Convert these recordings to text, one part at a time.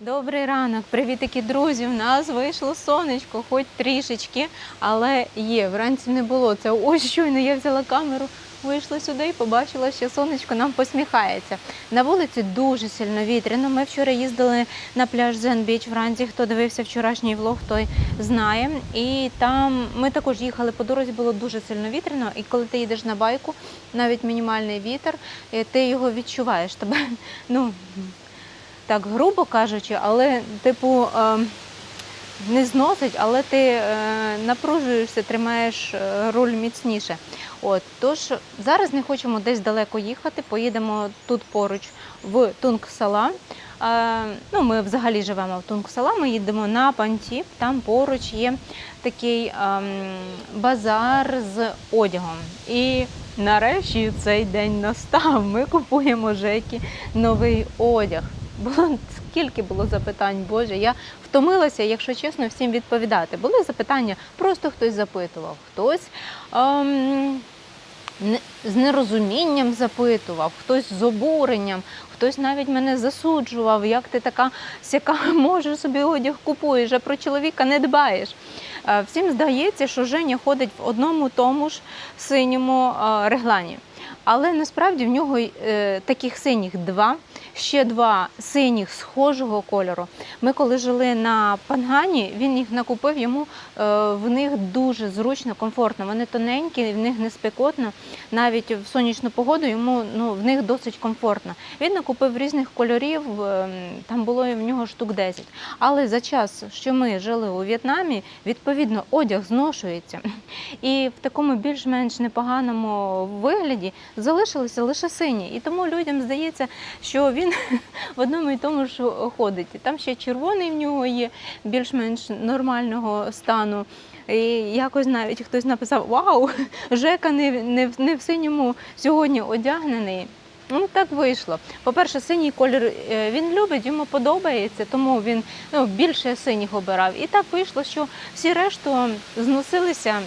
Добрий ранок, привітики, друзі. У нас вийшло сонечко, хоч трішечки, але є. Вранці не було. Це ось щойно я взяла камеру, вийшла сюди і побачила, що сонечко нам посміхається. На вулиці дуже сильно вітряно. Ми вчора їздили на пляж Зен Біч вранці. Хто дивився вчорашній влог, той знає. І там ми також їхали по дорозі, було дуже сильно вітряно. І коли ти їдеш на байку, навіть мінімальний вітер, е, ти його відчуваєш. Тебе ну так грубо кажучи, але типу е, не зносить, але ти е, напружуєшся, тримаєш е, руль міцніше. От тож зараз не хочемо десь далеко їхати. Поїдемо тут поруч в Тунгсала. Е, ну, ми взагалі живемо в Тунгсала. Ми їдемо на Пантіп. Там поруч є такий ем, базар з одягом. І нарешті цей день настав. Ми купуємо Жекі новий одяг. Було скільки було запитань, Боже. Я втомилася, якщо чесно, всім відповідати. Були запитання, просто хтось запитував, хтось ем, з нерозумінням запитував, хтось з обуренням, хтось навіть мене засуджував, як ти така сяка можеш собі одяг купуєш, а про чоловіка не дбаєш. Е, Всім здається, що Женя ходить в одному тому ж синьому е, реглані. Але насправді в нього е, таких синіх два, ще два синіх схожого кольору. Ми коли жили на Пангані, він їх накупив, йому е, в них дуже зручно, комфортно. Вони тоненькі, в них не спекотно. Навіть в сонячну погоду йому ну, в них досить комфортно. Він накупив різних кольорів, е, там було в нього штук 10. Але за час, що ми жили у В'єтнамі, відповідно, одяг зношується. І в такому більш-менш непоганому вигляді залишилися лише сині. І тому людям здається, що він в одному і тому ж ходить. Там ще червоний в нього є більш-менш нормального стану. І якось навіть хтось написав: Вау, Жека не, не, не в синьому сьогодні одягнений. Ну так вийшло. По-перше, синій колір е, він любить, йому подобається, тому він ну, більше синіх обирав. І так вийшло, що всі решту зносилися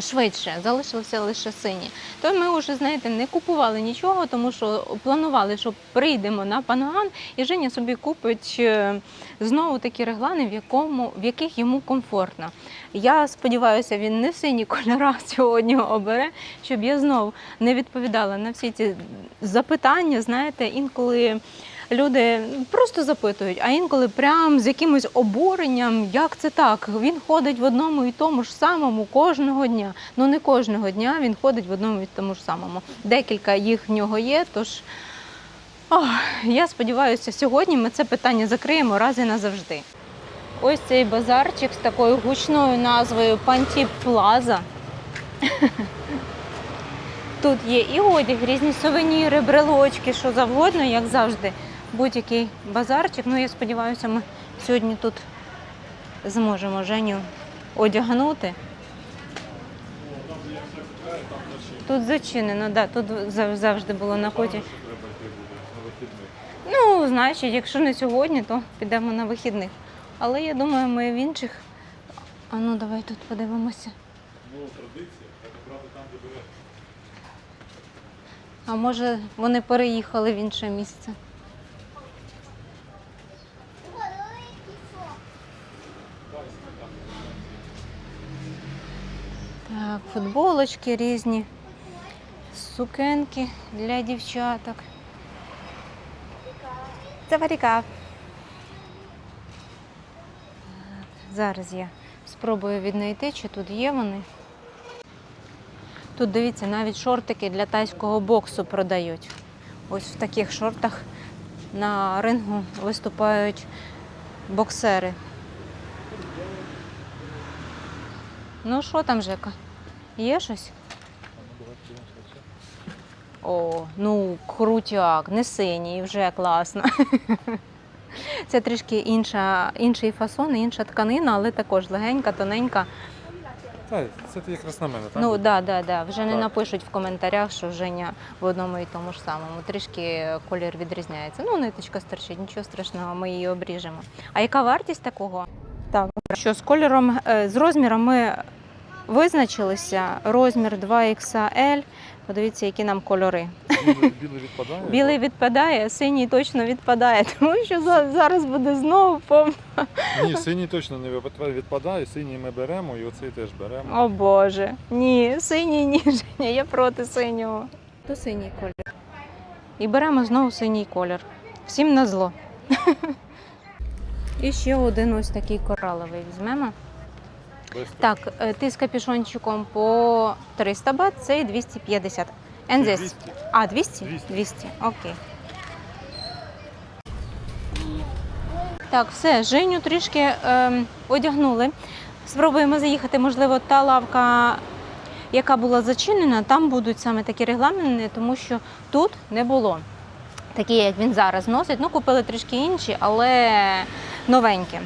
швидше, залишилися лише сині. То ми вже, знаєте, не купували нічого, тому що планували, що прийдемо на Панган, і Женя собі купить е, знову такі реглани, в, якому, в яких йому комфортно. Я сподіваюся, він не сині кольора сьогодні обере, щоб я знову не відповідала на всі ці запитання. Знаєте, інколи. Люди просто запитують, а інколи прям з якимось обуренням, як це так? Він ходить в одному і тому ж самому кожного дня. Ну не кожного дня він ходить в одному і тому ж самому. Декілька їх в нього є. Тож ох, я сподіваюся, сьогодні ми це питання закриємо раз і назавжди. Ось цей базарчик з такою гучною назвою Панті Плаза. Тут є і одяг, різні сувеніри, брелочки, що завгодно, як завжди. Будь-який базарчик. Ну, я сподіваюся, ми сьогодні тут зможемо Женю одягнути. Тут зачинено, да, тут завжди було на коті. Ну, значить, якщо не сьогодні, то підемо на вихідних. Але я думаю, ми в інших. А ну давай тут подивимося. Ну, традиція, так там, де А може вони переїхали в інше місце? Так, футболочки різні, сукенки для дівчаток. Заваріка. Зараз я спробую віднайти, чи тут є вони. Тут дивіться, навіть шортики для тайського боксу продають. Ось в таких шортах на рингу виступають боксери. Ну що там, Жека? Є щось? О, ну крутяк, не синій, вже класно. Це трішки інша, інший фасон, інша тканина, але також легенька, тоненька. Так, це ти якраз на мене, так? Ну да, да, да. Вже не напишуть в коментарях, що Женя в одному і тому ж самому. Трішки колір відрізняється. Ну, ниточка стерчить, нічого страшного, ми її обріжемо. А яка вартість такого? Так, що з кольором, е, з розміром ми визначилися. Розмір 2XL. Подивіться, які нам кольори. Білий, білий відпадає. Білий відпадає, синій точно відпадає, тому що зараз буде знову пом. Ні, синій точно не відпадає, синій ми беремо і оцей теж беремо. О Боже. Ні, синій ні, Женя, я проти синього. То синій колір. І беремо знову синій колір. Всім на зло. І ще один ось такий кораловий візьмемо. Так, е, ти з капюшончиком по 300 бат, цей 250. And this? 200. А, 200? 200. 200, окей. Так, все, Женю трішки ем, одягнули. Спробуємо заїхати, можливо, та лавка, яка була зачинена, там будуть саме такі регламенти, тому що тут не було. Такі, як він зараз носить. Ну, купили трішки інші, але новенькі.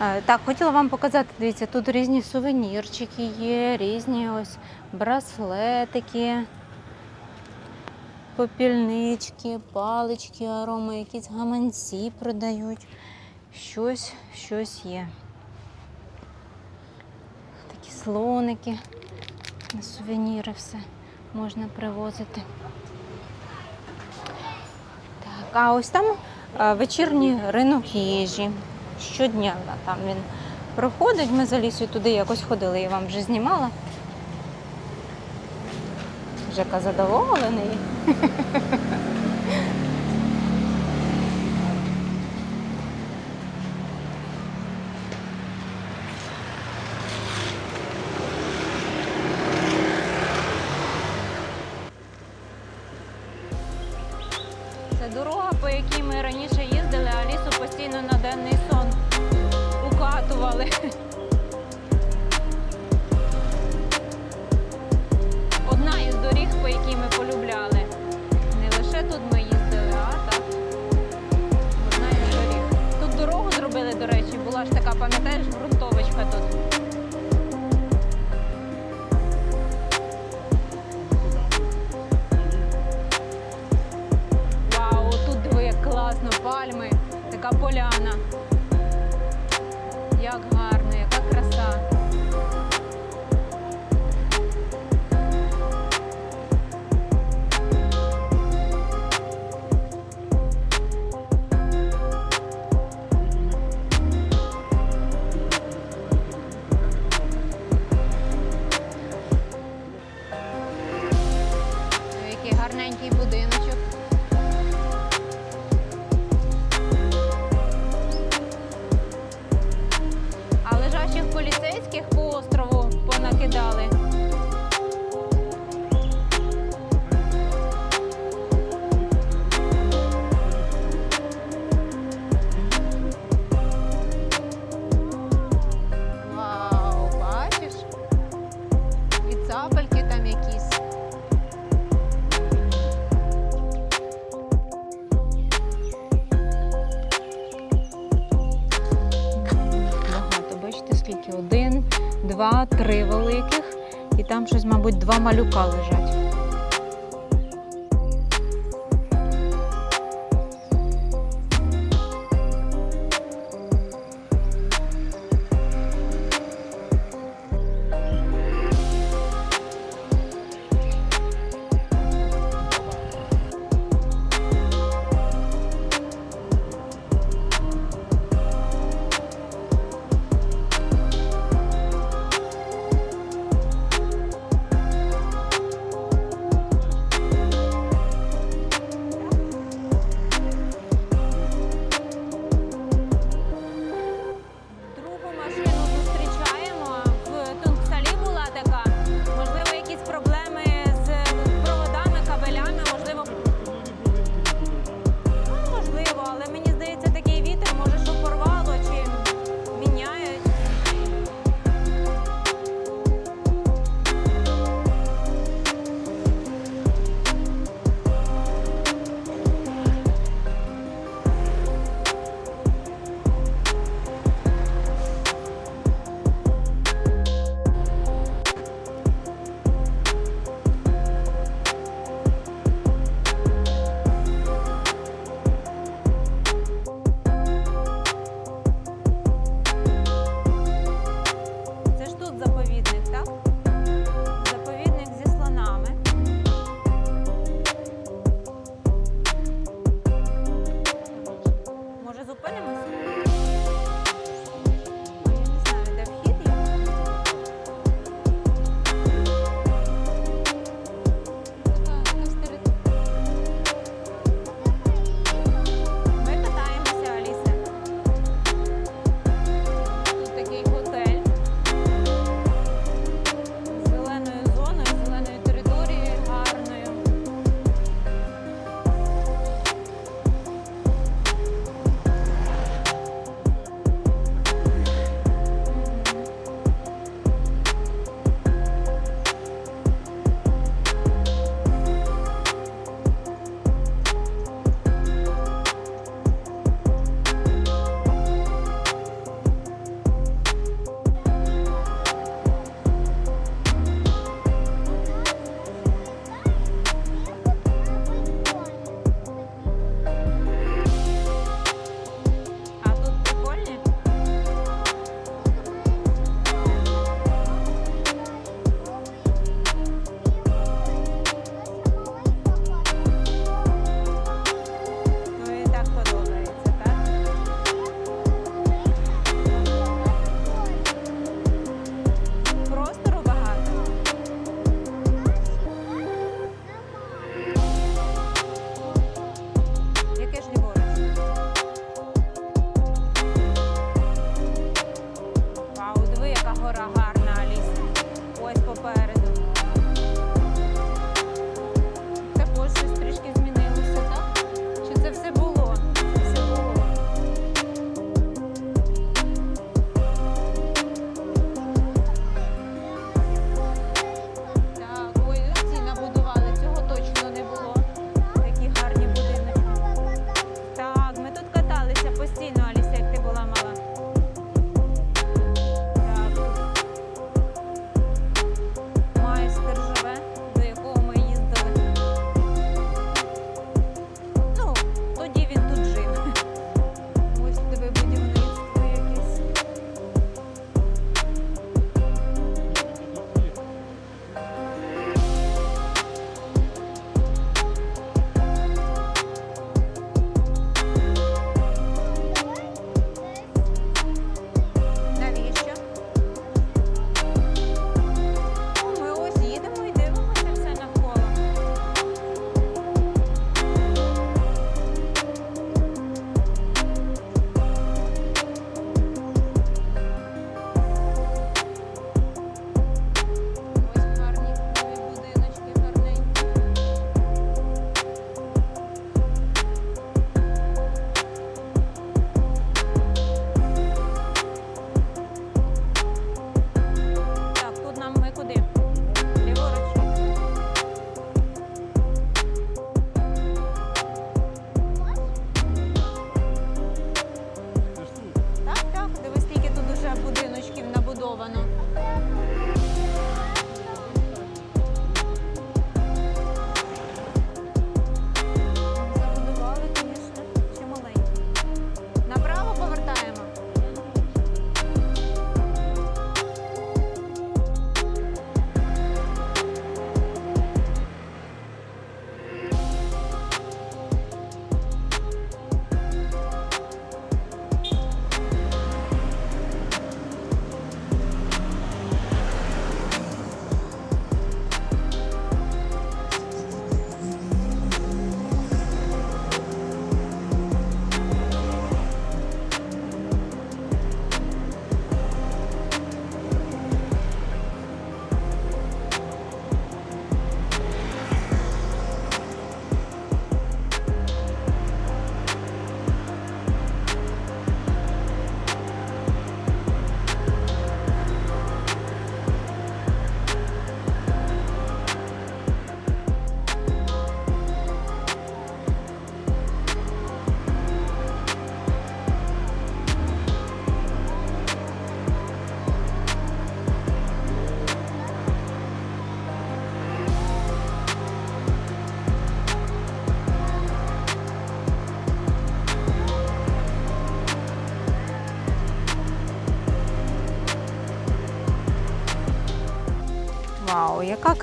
Е, Так, хотіла вам показати, дивіться, тут різні сувенірчики є, різні ось браслетики попільнички, палички, ароми, якісь гаманці продають. Щось, щось є. Такі слоники, на сувеніри все можна привозити. Так, а ось там а, вечірній ринок їжі. Щодня там він проходить. Ми за лісою туди якось ходили, я вам вже знімала. Жека задоволений. поліцейських по острову понакидали. Мабуть, два малюка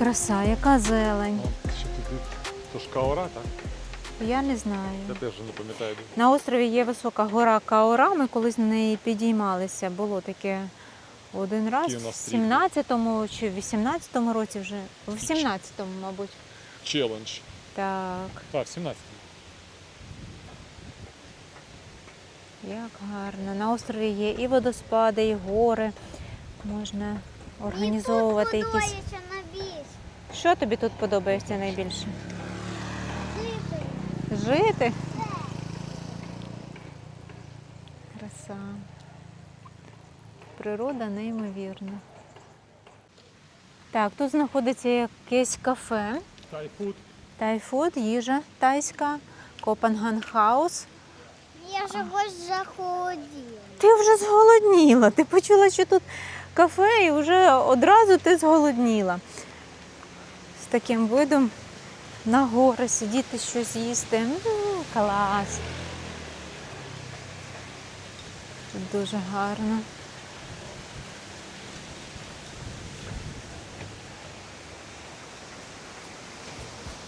краса, яка зелень. О, ще туди. То ж каора, так? Я не знаю. Я теж не пам'ятаю. На острові є висока гора Каора. Ми колись на неї підіймалися. Було таке один раз в 17-му чи в 18-му році вже. В 17-му, мабуть. Челендж. Так, Так, в 17-му. як гарно. На острові є і водоспади, і гори. Можна організовувати якісь. Що тобі тут подобається найбільше? Жити. Жити? Краса. Природа неймовірна. Так, тут знаходиться якесь кафе. Тайфуд. Тайфуд, їжа тайська, Копенган Хаус. Я ж ось захолоділа. Ти вже зголодніла. Ти почула, що тут кафе, і вже одразу ти зголодніла. Таким видом на гори сидіти щось їсти. Клас. Тут дуже гарно.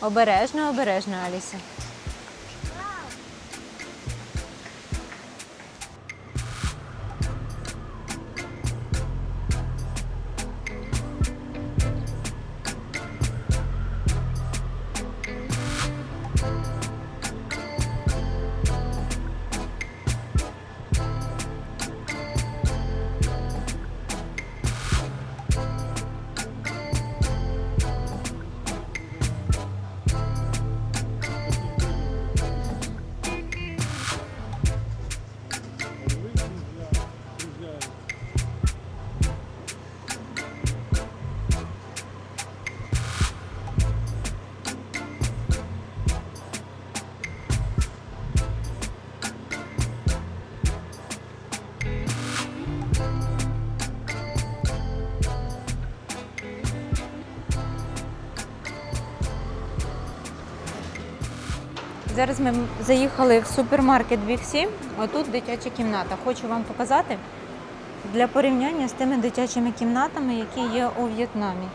Обережно, обережно, Аліса. Зараз ми заїхали в супермаркет Біксі. Отут дитяча кімната. Хочу вам показати для порівняння з тими дитячими кімнатами, які є у В'єтнамі.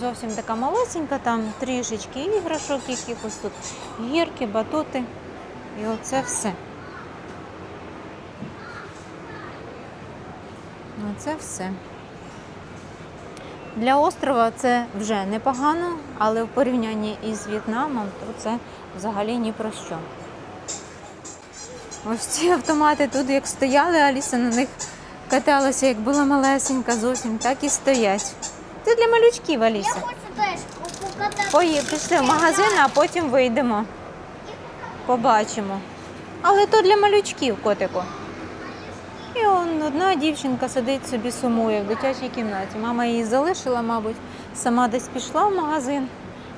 Зовсім така малесенька, там трішечки іграшок, якихось тут гірки, батути. І оце все. Оце все. Для острова це вже непогано, але в порівнянні із В'єтнамом, то це взагалі ні про що. Ось ці автомати тут як стояли, Аліса на них каталася, як була малесенька зовсім, так і стоять. Це для малючків, Я Аліса. хочу теж покатати. Пої, пішли в магазин, а потім вийдемо. Побачимо. Але то для малючків, котику. І он одна дівчинка сидить собі сумує в дитячій кімнаті. Мама її залишила, мабуть, сама десь пішла в магазин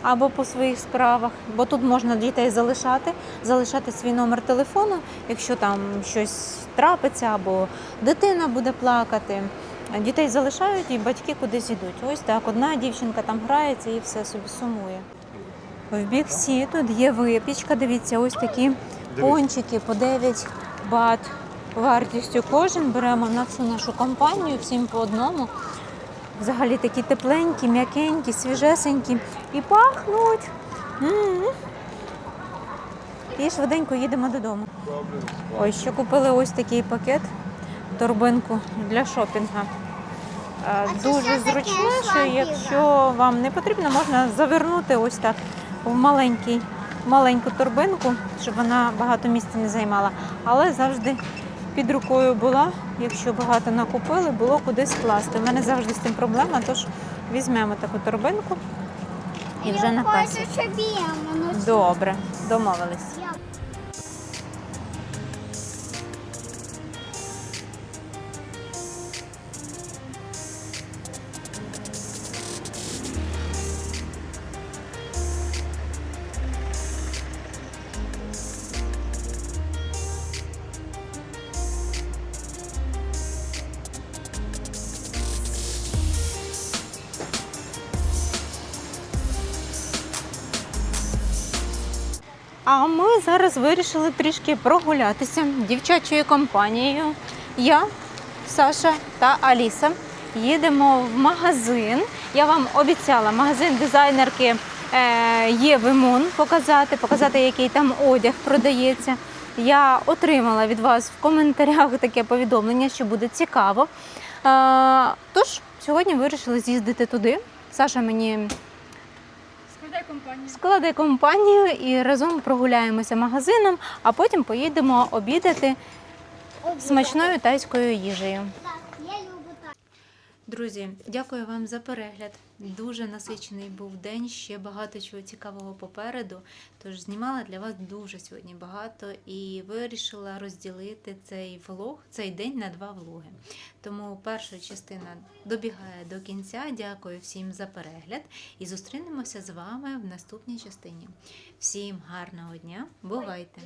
або по своїх справах, бо тут можна дітей залишати, залишати свій номер телефону, якщо там щось трапиться або дитина буде плакати. Дітей залишають і батьки кудись йдуть. Ось так, одна дівчинка там грається і все собі сумує. В біксі тут є випічка. Дивіться, ось такі пончики по 9 бат вартістю. Кожен беремо на всю нашу компанію, всім по одному. Взагалі такі тепленькі, м'якенькі, свіжесенькі і пахнуть. М. І швиденько їдемо додому. Ось ще купили ось такий пакет, торбинку для шопінга. Е, Дуже що що якщо вам не потрібно, можна завернути ось так в маленький, маленьку торбинку, щоб вона багато місця не займала. Але завжди під рукою була, якщо багато накупили, було куди скласти. У мене завжди з цим проблема, тож візьмемо таку торбинку і вже на касі. мене Добре, домовились. А ми зараз вирішили трішки прогулятися дівчачою компанією. Я, Саша та Аліса їдемо в магазин. Я вам обіцяла магазин дизайнерки е, є показати, показати, який там одяг продається. Я отримала від вас в коментарях таке повідомлення, що буде цікаво. Е, Тож сьогодні вирішили з'їздити туди. Саша мені Складай компанію. Складай компанію і разом прогуляємося магазином, а потім поїдемо обідати смачною тайською їжею. Друзі, дякую вам за перегляд. Дуже насичений був день, ще багато чого цікавого попереду. Тож знімала для вас дуже сьогодні багато і вирішила розділити цей влог, цей день на два влоги. Тому перша частина добігає до кінця. Дякую всім за перегляд і зустрінемося з вами в наступній частині. Всім гарного дня! Бувайте!